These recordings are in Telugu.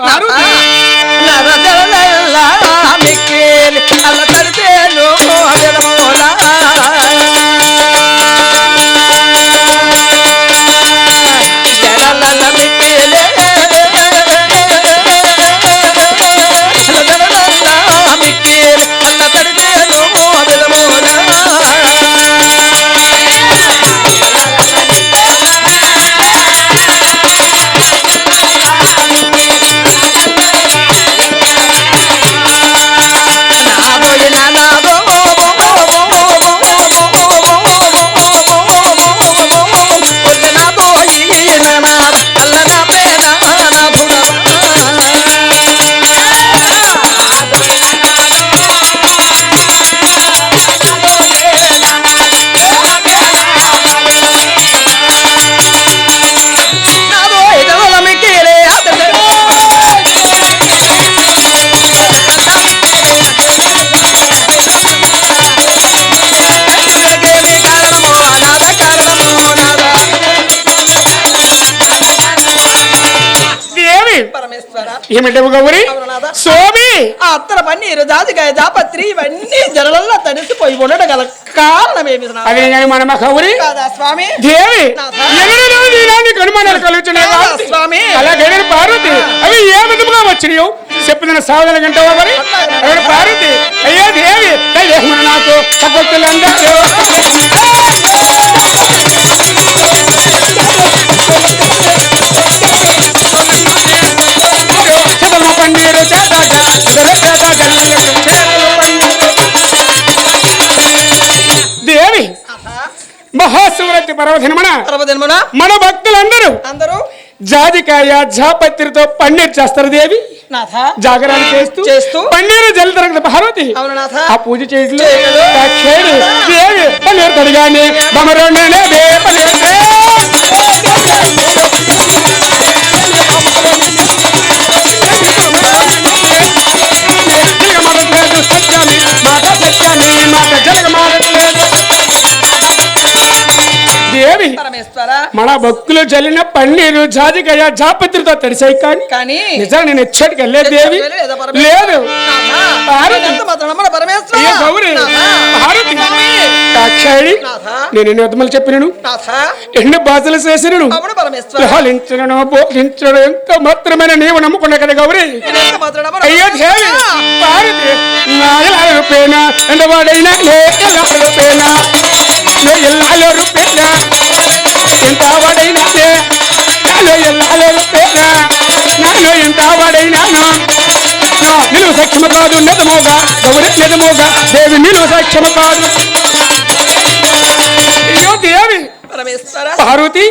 নারু ఏమిటవు గౌరి? స్వామి ఆ అత్తర పన్నీరు జాజికాయ జాపత్రి ఇవన్నీ జలలల్లో తడిసిపోయి ఉండడం గల కారణమేమి నా- అదే మనమ గౌరి? స్వామి? దేవి! కనుమానాలు కలుగుతున్నాయి. స్వామి? అలాగే పార్వతి. అవి ఏ విధముగా వచ్చినాయో చెప్పిన సాధన అక్కడ పార్వతి? అయ్యో దేవి నాకు పర్వదినమన పర్వదినమున మన భక్తులందరూ అందరూ జాజికాయ జాపత్రితో పన్నీర్ చేస్తారు దేవి నాథ జాగరణ చేస్తూ చేస్తూ పన్నీరు జల్ తరగతి భారతి అవును నాథ ఆ పూజ చేయట్లు దేవి పన్నీరు తడిగాని బమరోనే బే పన్నీరు దే. జగమరలేదు సత్యాన్ని, మాట సత్యాన్ని, మాట దేవి మన భక్తులు జల్లిన పన్నీరు జాజికాయ జాపత్రితో తడిసాయి కానీ కానీ నిజంగా నేను ఎచ్చటికి వెళ్ళలేదు దేవి లేదా. నేను ఎన్ని ఉత్తమలు చెప్పినను? ఎన్ని బాధలు చేసినను? లాలించను బోధించడం ఎంత మాత్రమైన నీవు నమ్ముకున్నా కదా గౌరి? అయ్యో దేవి రూపేనా? రూపేనా? ఎల్లాల రూపేనా? ఎంత వాడైనా నే నాలో ఎల్లాల రూపేనా నాలో ఎంత వాడైనాను. నా నిలువ సక్షమ కాదు నిజమోగా గౌరి నిజమోగా దేవి నిలువ సక్షమ కాదు. అయ్యో దేవి పార్వతి.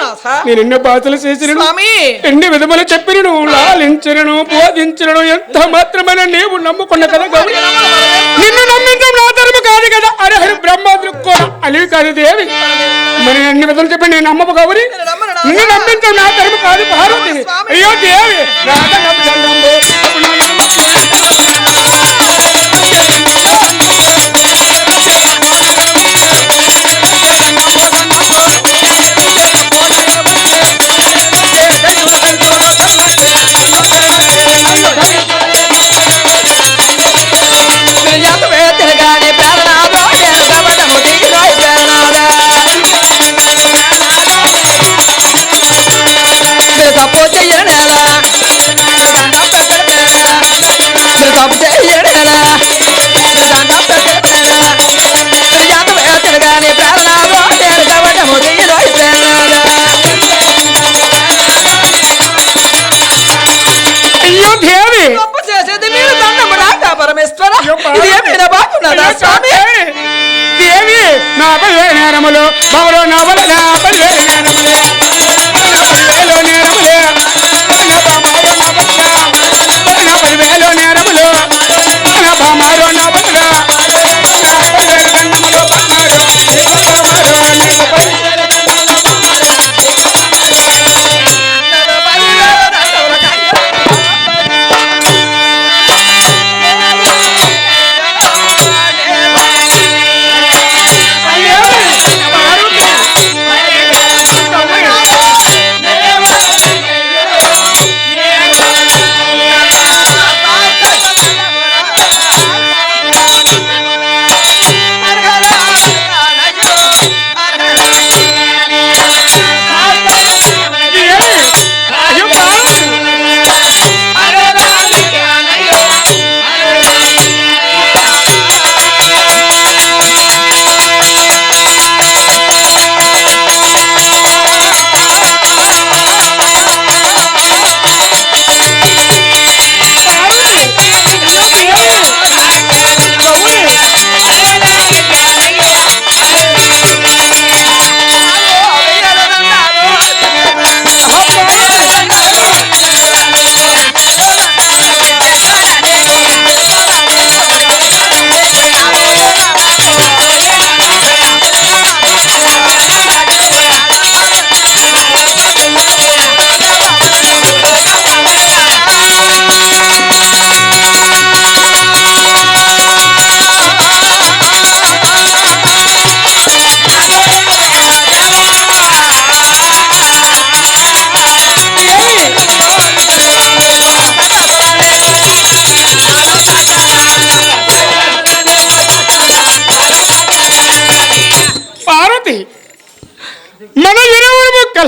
నేను ఎన్నో బాధలు చేసిన స్వామి. ఎన్ని విధములు చెప్పినను లాలించను బోధించను ఎంత మాత్రమైన నీవు నమ్ముకున్న కదా నిన్ను నమ్మించడం నా తరపు కాదు కదా అరే బ్రహ్మాదులకు కూడా అలివి కాదు దేవి. మరి ఎన్ని విధములు చెప్పి నేను నమ్మపు గౌరి నేను నమ్మించడం నా తరపు కాదు స్వామి. అయ్యో దేవి. రాధ నా పదివేల నేరములు? బవరో నా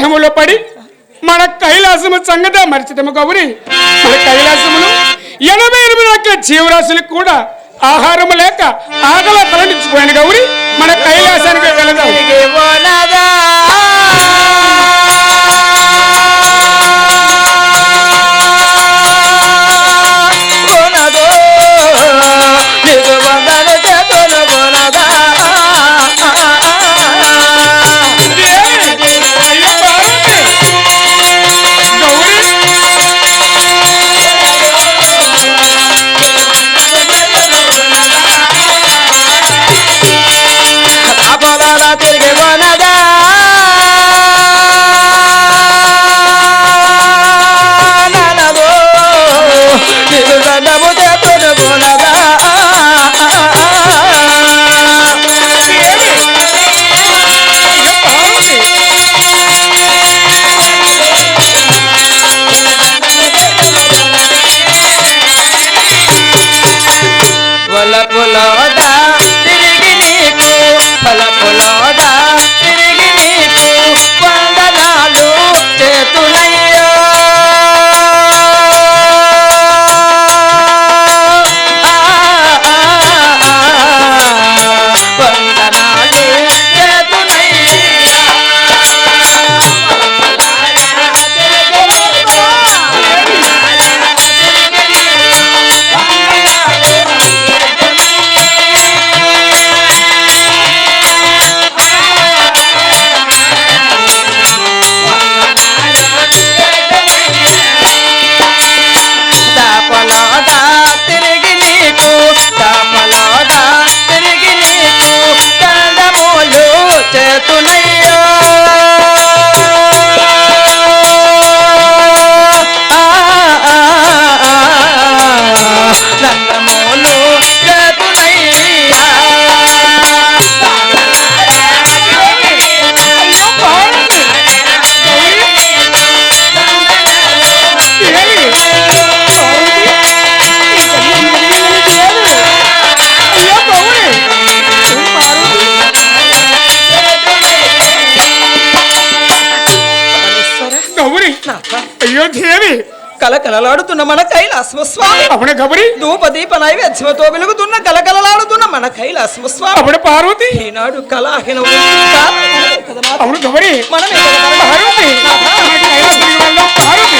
ఇరువురు పడి మన కైలాసము సంగతే మరిచితము గౌరి. మన కైలాసములు ఎనభై ఎనిమిది లక్షల జీవరాశులకు కూడా ఆహారము లేక ఆకల తలండించిపోయిన గౌరి. మన కైలాసానికి వెళదాం. বলো అయ్యో దేవి కలకలలాడుతున్న మన కైలాసమ స్వామి అప్పుడే గౌరి ధూప దీప నైవేద్యమతో వెలుగుతున్న కలకలలాడుతున్న మన కైలాసమ స్వామి అప్పుడే పార్వతి. ఈనాడు కళాహిన అవును గౌరి మనమే Parvati. Parvati.